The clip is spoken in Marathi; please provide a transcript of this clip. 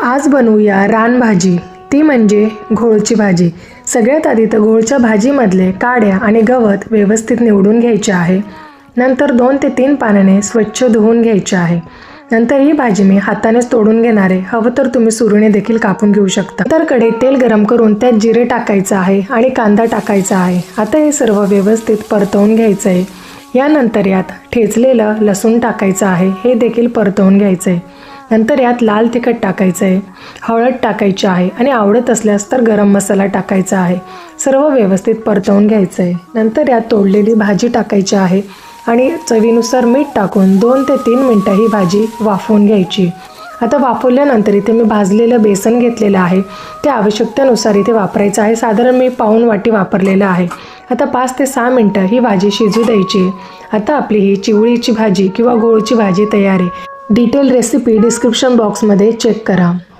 आज बनवूया रानभाजी ती म्हणजे घोळची भाजी. सगळ्यात आधी तर घोळच्या भाजीमधले काड्या आणि गवत व्यवस्थित निवडून घ्यायचे आहे. नंतर दोन ते तीन पानाने स्वच्छ धुवून घ्यायचे आहे. नंतर ही भाजी मी हातानेच तोडून घेणार आहे. हवं तर तुम्ही सुरीने देखील कापून घेऊ शकता. तर कडे तेल गरम करून त्यात जिरे टाकायचं आहे आणि कांदा टाकायचा आहे. आता हे सर्व व्यवस्थित परतवून घ्यायचं आहे. यानंतर यात ठेचलेलं लसूण टाकायचं आहे. हे देखील परतवून घ्यायचं आहे नंतर यात लाल तिखट टाकायचं आहे हळद टाकायची आहे आणि आवडत असल्यास तर गरम मसाला टाकायचा आहे. सर्व व्यवस्थित परतवून घ्यायचं आहे नंतर यात तोडलेली भाजी टाकायची आहे आणि चवीनुसार मीठ टाकून दोन ते तीन मिनटं ही भाजी वाफवून घ्यायची. आता वाफवल्यानंतर इथे मी भाजलेलं बेसन घेतलेलं आहे. ते आवश्यकतेनुसार इथे वापरायचं आहे. साधारण मी पाऊन वाटी वापरलेलं आहे. आता पाच ते सहा मिनटं ही भाजी शिजू द्यायची. आता आपली ही चिवळीची भाजी किंवा गोळची भाजी तयार आहे. डिटेल रेसिपी डिस्क्रिप्शन बॉक्समध्ये चेक करा.